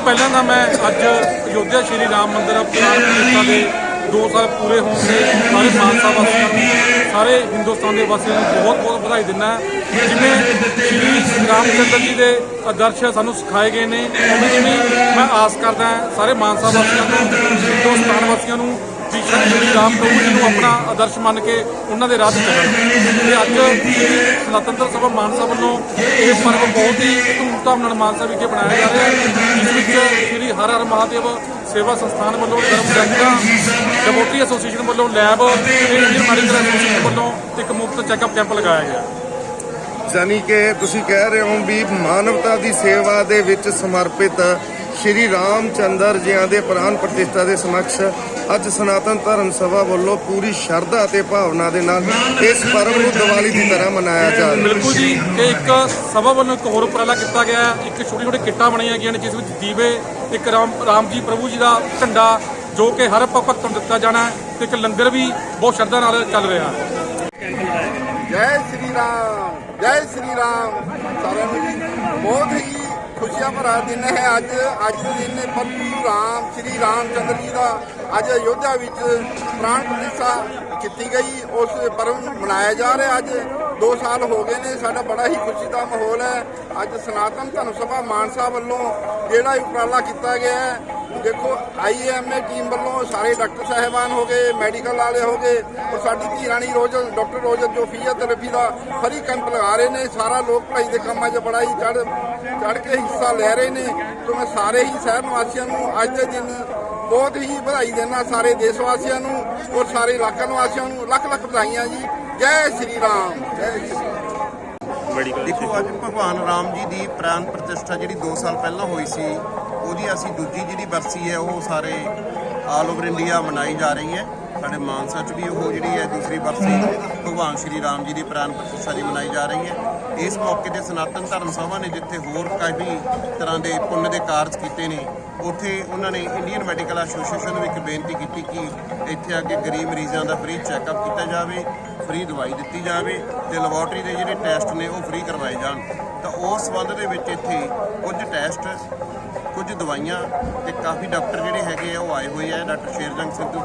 ਤੋਂ ਪਹਿਲਾਂ ਦਾ ਮੈਂ ਅੱਜ ਅਯੋਧਿਆ ਸ਼੍ਰੀ ਰਾਮ ਮੰਦਿਰ ਪ੍ਰਾਣ ਪ੍ਰਤਿਸ਼ਠਾ ਦੇ 2 ਸਾਲ ਪੂਰੇ ਹੋਣ ਦੇ ਸਾਰੇ ਮਾਨਸਾ ਵਾਸੀਆਂ ਨੂੰ, ਸਾਰੇ ਹਿੰਦੁਸਤਾਨ ਦੇ ਵਾਸੀਆਂ ਨੂੰ ਬਹੁਤ ਬਹੁਤ ਵਧਾਈ ਦਿੰਦਾ ਜਿਵੇਂ ਸ਼੍ਰੀ ਰਾਮ ਚੰਦਰ ਜੀ ਦੇ ਆਦਰਸ਼ ਸਾਨੂੰ ਸਿਖਾਏ ਗਏ ਨੇ ਉਵੇਂ ਜਿਵੇਂ ਮੈਂ ਆਸ ਕਰਦਾ ਸਾਰੇ ਮਾਨਸਾ ਵਾਸੀਆਂ ਨੂੰ, ਹਿੰਦੁਸਤਾਨ ਵਾਸੀਆਂ ਨੂੰ ਰਾਮ ਪ੍ਰਭੂ ਜੀ ਨੂੰ ਆਪਣਾ ਆਦਰਸ਼ ਮੰਨ ਕੇ ਉਹਨਾਂ ਦੇ ਰਾਹ ਤੇ ਚੱਲਣ ਤੇ ਅੱਜ ਸੁਤੰਤਰ ਸਭਾ ਮਾਨਸਾ ਵੱਲੋਂ ਇਹ ਪਰਵ ਬਹੁਤ ਹੀ ਧੂਮਧਾਮ ਨਾਲ ਮਾਨਸਾ ਵਿਖੇ ਮਨਾਇਆ ਜਾ ਰਿਹਾ ਹੈ। ਇਸ ਵਿੱਚ ਸ਼੍ਰੀ ਹਰ ਹਰ ਮਹਾਦੇਵ ਸੇਵਾ ਸੰਸਥਾਨ ਵੱਲੋਂ ਧਰਮ ਜਨਤਾ ਐਸੋਸੀਏਸ਼ਨ ਵੱਲੋਂ ਲੈਬ ਤੇ ਇੰਡੀਅਨ ਮੈਡੀਕਲ ਐਸੋਸੀਏਸ਼ਨ ਵੱਲੋਂ ਇੱਕ ਮੁਫਤ ਚੈੱਕਅਪ ਕੈਂਪ ਲਗਾਇਆ ਗਿਆ। ਯਾਨੀ ਕਿ ਤੁਸੀਂ ਕਹਿ ਰਹੇ ਹੋ ਵੀ ਮਾਨਵਤਾ ਦੀ ਸੇਵਾ ਦੇ ਵਿੱਚ ਸਮਰਪਿਤ ਸ਼੍ਰੀ ਰਾਮ ਚੰਦਰ ਜੀਆਂ ਦੇ ਪ੍ਰਾਨ ਪ੍ਰਤਿਸ਼ਠਾ ਦੇ ਸਮਕਸ਼ ਅੱਜ ਸਨਾਤਨ ਧਰਮ ਸਭਾ ਵੱਲੋਂ ਪੂਰੀ ਸ਼ਰਧਾ ਅਤੇ ਭਾਵਨਾ ਦੇ ਨਾਲ ਇਸ ਪਰਵ ਨੂੰ ਦੀਵਾਲੀ ਦੀ ਤਰ੍ਹਾਂ ਮਨਾਇਆ ਜਾ ਰਿਹਾ ਹੈ। ਬਿਲਕੁਲ ਜੀ ਇਹ ਇੱਕ ਸਭਾ ਵੱਲੋਂ ਇੱਕ ਹੋਰ ਉਪਰਾਲਾ ਕੀਤਾ ਗਿਆ ਹੈ। ਇੱਕ ਛੋਟੀ ਛੋਟੀ ਕਿੱਟਾਂ ਬਣਾਈਆਂ ਗਈਆਂ ਨੇ ਜਿਸ ਵਿੱਚ ਦੀਵੇ ਇੱਕ ਰਾਮ ਰਾਮ ਜੀ ਪ੍ਰਭੂ ਜੀ ਦਾ ਝੰਡਾ ਜੋ ਕਿ ਹਰ ਭਗਤ ਨੂੰ ਦਿੱਤਾ ਜਾਣਾ ਹੈ ਤੇ ਇੱਕ ਲੰਗਰ ਵੀ ਬਹੁਤ ਸ਼ਰਧਾ ਨਾਲ ਚੱਲ ਰਿਹਾ ਹੈ। ਜੈ ਸ੍ਰੀ ਰਾਮ ਜੈ ਸ੍ਰੀ ਰਾਮ। ਸਾਰਿਆਂ ਨੂੰ ਜੀ ਬਹੁਤ ਹੀ ਖੁਸ਼ੀਆਂ ਭਰਾ ਦਿਨ ਹੈ ਅੱਜ। ਅੱਜ ਦੇ ਦਿਨ ਨੇ ਪ੍ਰਭੂ ਰਾਮ ਸ੍ਰੀ ਰਾਮ ਚੰਦਰ ਜੀ ਦਾ ਅੱਜ ਅਯੋਧਿਆ ਵਿੱਚ ਪ੍ਰਾਣ ਪ੍ਰਤਿਸ਼ਠਾ ਕੀਤੀ ਗਈ, ਉਸ ਪਰਵ ਨੂੰ ਮਨਾਇਆ ਜਾ ਰਿਹਾ। ਅੱਜ 2 ਸਾਲ ਹੋ ਗਏ ਨੇ, ਸਾਡਾ ਬੜਾ ਹੀ ਖੁਸ਼ੀ ਦਾ ਮਾਹੌਲ ਹੈ। ਅੱਜ ਸਨਾਤਨ ਧਰਮ ਸਭਾ ਮਾਨਸਾ ਵੱਲੋਂ ਜਿਹੜਾ ਉਪਰਾਲਾ ਕੀਤਾ ਗਿਆ ਹੈ, ਦੇਖੋ ਆਈਐਮਏ ਟੀਮ ਵੱਲੋਂ ਸਾਰੇ ਡਾਕਟਰ ਸਾਹਿਬਾਨ ਹੋ ਗਏ, ਮੈਡੀਕਲ ਵਾਲੇ ਹੋ ਗਏ, ਔਰ ਸਾਡੀ ਧੀ ਰਾਣੀ ਰੋਜ਼ ਡਾਕਟਰ ਰੋਜ਼ਤ ਜੋ ਫਿਜ਼ੀਓਥੈਰੇਪੀ ਦਾ ਫਰੀ ਕੈਂਪ ਲਗਾ ਰਹੇ ਨੇ, ਸਾਰਾ ਲੋਕ ਭਾਈ ਦੇ ਕੰਮਾਂ 'ਚ ਬੜਾ ਹੀ ਚੜ ਚੜ ਕੇ ਹਿੱਸਾ ਲੈ ਰਹੇ ਨੇ। ਤੋਂ ਮੈਂ ਸਾਰੇ ਹੀ ਸ਼ਹਿਰ ਨਿਵਾਸੀਆਂ ਨੂੰ ਅੱਜ ਦੇ ਦਿਨ ਬਹੁਤ ਹੀ ਵਧਾਈ ਦੇਣਾ ਸਾਰੇ ਦੇਸ਼ ਵਾਸੀਆਂ ਨੂੰ ਔਰ ਸਾਰੇ ਇਲਾਕਾ ਨਿਵਾਸੀਆਂ ਨੂੰ। ਲੱਖ ਲੱਖ ਵਧਾਈਆਂ ਜੀ। ਜੈ ਸ਼੍ਰੀ ਰਾਮ। ਜੈ ਸ਼੍ਰੀ ਰਾਮ। ਦੇਖੋ ਅੱਜ ਭਗਵਾਨ ਰਾਮ ਜੀ ਦੀ ਪ੍ਰਾਨ ਪ੍ਰਤਿਸ਼ਠਾ ਜਿਹੜੀ 2 ਸਾਲ ਪਹਿਲਾਂ ਹੋਈ ਸੀ ਉਹਦੀ ਅਸੀਂ ਦੂਜੀ ਜਿਹੜੀ ਬਰਸੀ ਹੈ ਉਹ ਸਾਰੇ ਆਲ ਓਵਰ ਇੰਡੀਆ ਮਨਾਈ ਜਾ ਰਹੀ ਹੈ। ਸਾਡੇ ਮਾਨਸਾ 'ਚ ਵੀ ਉਹ ਜਿਹੜੀ ਹੈ ਦੂਸਰੀ ਬਰਸੀ ਭਗਵਾਨ ਸ਼੍ਰੀ ਰਾਮ ਜੀ ਦੀ ਪ੍ਰਾਨ ਪ੍ਰਤਿਸ਼ਠਾ ਦੀ ਮਨਾਈ ਜਾ ਰਹੀ ਹੈ। ਇਸ ਮੌਕੇ ਤੇ ਸਨਾਤਨ ਧਰਮ ਸਭਾ ਨੇ ਜਿੱਥੇ ਹੋਰ ਕਾਫੀ ਤਰ੍ਹਾਂ ਦੇ ਪੁੰਨ ਦੇ ਕਾਰਜ ਕੀਤੇ ਨੇ, ਉੱਥੇ ਉਹਨਾਂ ਨੇ ਇੰਡੀਅਨ ਮੈਡੀਕਲ ਐਸੋਸੀਏਸ਼ਨ ਨੂੰ ਇੱਕ ਬੇਨਤੀ ਕੀਤੀ ਕਿ ਇੱਥੇ ਆ ਕੇ ਗਰੀਬ ਮਰੀਜ਼ਾਂ ਦਾ ਫ੍ਰੀ ਚੈੱਕਅਪ ਕੀਤਾ ਜਾਵੇ ਫ੍ਰੀ ਦਵਾਈ ਦਿੱਤੀ ਜਾਵੇ ਤੇ ਲੈਬੋਰਟਰੀ ਦੇ ਜਿਹੜੇ ਟੈਸਟ ਨੇ ਉਹ ਫ੍ਰੀ ਕਰਵਾਏ ਜਾਣ। ਤਾਂ ਉਸ ਸੰਬੰਧ ਦੇ ਵਿੱਚ ਇੱਥੇ ਕੁਝ ਟੈਸਟ, ਕੁਝ ਦਵਾਈਆਂ ਤੇ ਕਾਫੀ ਡਾਕਟਰ ਜਿਹੜੇ ਹੈਗੇ ਆ, ਉਹ ਆਏ ਹੋਏ ਆ। ਡਾਕਟਰ ਸ਼ੇਰਜੰਗ ਸਿੱਧੂ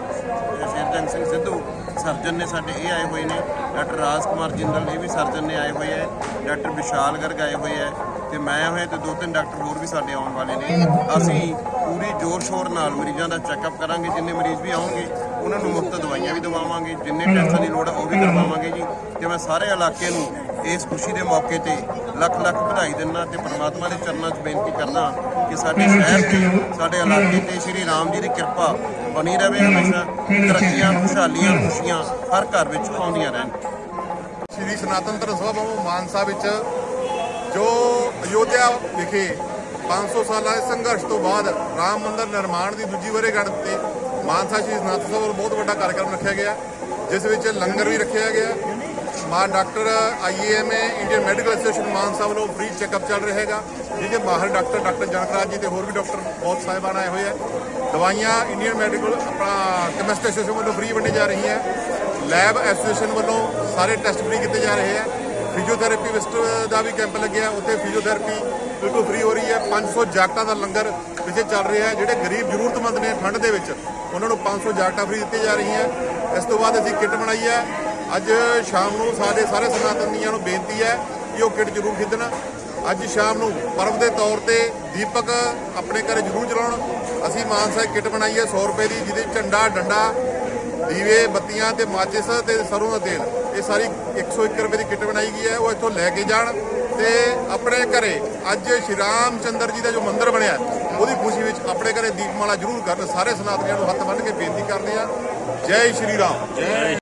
ਸ਼ੇਰਜੰਗ ਸਿੰਘ ਸਿੱਧੂ, ਸਰਜਨ ਨੇ ਸਾਡੇ ਇਹ ਆਏ ਹੋਏ ਨੇ। ਡਾਕਟਰ ਰਾਜ ਕੁਮਾਰ ਜਿੰਦਲ ਇਹ ਵੀ ਸਰਜਨ ਨੇ ਆਏ ਹੋਏ ਆ। ਡਾਕਟਰ ਵਿਸ਼ਾਲ ਗਰਗ ਆਏ ਹੋਏ ਆ ਤੇ ਮੈਂ ਹੋਇਆ ਤੇ ਦੋ ਤਿੰਨ ਡਾਕਟਰ ਹੋਰ ਵੀ ਸਾਡੇ ਆਉਣ ਵਾਲੇ ਨੇ। ਅਸੀਂ ਪੂਰੀ ਜ਼ੋਰ ਸ਼ੋਰ ਨਾਲ ਮਰੀਜ਼ਾਂ ਦਾ ਚੈੱਕਅਪ ਕਰਾਂਗੇ। ਜਿੰਨੇ ਮਰੀਜ਼ ਵੀ ਆਉਣਗੇ, ਉਹਨਾਂ ਨੂੰ ਮੁਫਤ ਦਵਾਈਆਂ ਵੀ ਦਵਾਵਾਂਗੇ। ਜਿੰਨੇ ਟੈਸਟਾਂ ਦੀ ਲੋੜ ਹੈ ਉਹ ਵੀ ਕਰਵਾਵਾਂਗੇ ਜੀ। ਤੇ ਮੈਂ ਸਾਰੇ ਇਲਾਕੇ ਨੂੰ ਇਸ ਖੁਸ਼ੀ ਦੇ ਮੌਕੇ ਤੇ ਲੱਖ ਲੱਖ ਵਧਾਈ ਦਿੰਦਾ ਤੇ ਪ੍ਰਮਾਤਮਾ ਦੇ ਚਰਨਾਂ 'ਚ ਬੇਨਤੀ ਕਰਦਾ ਕਿ ਸਾਡੇ ਸ਼ਹਿਰ ਤੇ ਸਾਡੇ ਇਲਾਕੇ ਤੇ ਸ਼੍ਰੀ ਰਾਮ ਜੀ ਦੀ ਕਿਰਪਾ ਬਣੀ ਰਹੇ ਹਮੇਸ਼ਾ ਤਰੱਕੀਆਂ ਖੁਸ਼ਹਾਲੀਆਂ ਖੁਸ਼ੀਆਂ ਹਰ ਘਰ ਵਿੱਚ ਆਉਂਦੀਆਂ ਰਹਿਣ। ਸ਼੍ਰੀ ਸਨਾਤਨ ਧਰਮ ਸਭਾ ਮਾਨਸਾ ਵਿੱਚ ਜੋ ਅਯੋਧਿਆ ਵਿਖੇ 500 ਸਾਲਾਂ ਦੇ ਸੰਘਰਸ਼ ਤੋਂ ਬਾਅਦ ਰਾਮ ਮੰਦਿਰ ਨਿਰਮਾਣ ਦੀ ਦੂਜੀ ਵਰ੍ਹੇਗੰਢ ਤੇ ਮਾਨਸਾ ਸ਼੍ਰੀ ਸਨਾਤਨ ਸਭਾ ਵੱਲੋਂ ਬਹੁਤ ਵੱਡਾ ਕਾਰਜਕ੍ਰਮ ਰੱਖਿਆ ਗਿਆ ਜਿਸ ਵਿੱਚ ਲੰਗਰ ਵੀ ਰੱਖਿਆ ਗਿਆ। ਮਾਨ doctor IAMA, Indian medical association Mansa ਵੱਲੋਂ ਫ੍ਰੀ ਚੈੱਕਅਪ ਚੱਲ ਰਿਹਾ ਹੈਗਾ। ਜਿਹਦੇ ਮਾਹਰ ਡਾਕਟਰ ਡਾਕਟਰ ਜਨਕਰਾਜ ਜੀ ਤੇ ਹੋਰ ਵੀ ਡਾਕਟਰ ਬਹੁਤ ਸਾਹਿਬਾਨ ਆਏ ਹੋਏ ਆ। ਦਵਾਈਆਂ ਇੰਡੀਅਨ ਮੈਡੀਕਲ, ਆਪਣਾ ਕੈਮਿਸਟ ਐਸੋਸੀਏਸ਼ਨ ਵੱਲੋਂ ਫ੍ਰੀ ਵੰਡੀ ਜਾ ਰਹੀਆਂ। ਲੈਬ ਐਸੋਸੀਏਸ਼ਨ ਵੱਲੋਂ ਸਾਰੇ ਟੈਸਟ ਫ੍ਰੀ ਕੀਤੇ ਜਾ ਰਹੇ ਆ। ਫਿਜ਼ੀਓਥੈਰੇਪਿਸਟ ਦਾ ਵੀ ਕੈਂਪ ਲੱਗਿਆ, ਉੱਥੇ ਫਿਜ਼ੀਓਥੈਰੇਪੀ ਬਿਲਕੁਲ ਫ੍ਰੀ ਹੋ ਰਹੀ ਹੈ। 500 ਜਾਗਟਾਂ ਦਾ ਲੰਗਰ ਪਿੱਛੇ ਚੱਲ ਰਿਹਾ ਹੈ, ਜਿਹੜੇ ਗਰੀਬ ਜ਼ਰੂਰਤਮੰਦ ਨੇ ਠੰਡ ਦੇ ਵਿੱਚ, ਉਹਨਾਂ ਨੂੰ 500 ਜਾਗਟਾਂ ਫ੍ਰੀ ਦਿੱਤੀਆਂ ਜਾ ਰਹੀਆਂ। ਇਸ ਤੋਂ ਬਾਅਦ ਅਸੀਂ ਕਿੱਟ ਬਣਾਈ ਹੈ ਅੱਜ ਸ਼ਾਮ ਨੂੰ ਸਾਡੇ ਸਾਰੇ ਸਨਾਤਨੀਆਂ ਨੂੰ ਬੇਨਤੀ ਹੈ ਕਿ ਉਹ ਕਿੱਟ ਜ਼ਰੂਰ ਖਰੀਦਣ। ਅੱਜ ਸ਼ਾਮ ਨੂੰ ਪਰਵ ਦੇ ਤੌਰ ਤੇ ਦੀਪਕ ਆਪਣੇ ਘਰੇ ਜ਼ਰੂਰ ਜਲਾਉਣ ਅਸੀਂ ਮਾਨਸਾ ਕਿੱਟ ਬਣਾਈ ਹੈ 100 ਰੁਪਏ ਦੀ, ਜਿਹਦੇ ਝੰਡਾ, ਡੰਡਾ, ਦੀਵੇ, ਬੱਤੀਆਂ ਤੇ ਮਾਚਿਸ ਤੇ ਸਰੋਂ ਦਾ ਤੇਲ। ਇਹ ਸਾਰੀ 101 ਰੁਪਏ ਦੀ ਕਿੱਟ ਬਣਾਈ ਗਈ ਹੈ, ਉਹ ਇੱਥੋਂ ਲੈ ਕੇ ਜਾਣ ਤੇ ਆਪਣੇ ਘਰੇ ਅੱਜ ਸ਼੍ਰੀ ਰਾਮ ਚੰਦਰ ਜੀ ਦਾ ਜੋ ਮੰਦਿਰ ਬਣਿਆ ਉਹਦੀ ਖੁਸ਼ੀ ਵਿੱਚ ਆਪਣੇ ਘਰੇ ਦੀਪਮਾਲਾ ਜ਼ਰੂਰ ਕਰਨ। ਸਾਰੇ ਸਨਾਤਨੀਆਂ ਨੂੰ ਹੱਥ ਬੰਨ੍ਹ ਕੇ ਬੇਨਤੀ ਕਰਦੇ ਆ ਜੈ ਸ਼੍ਰੀ ਰਾਮ। ਜੈ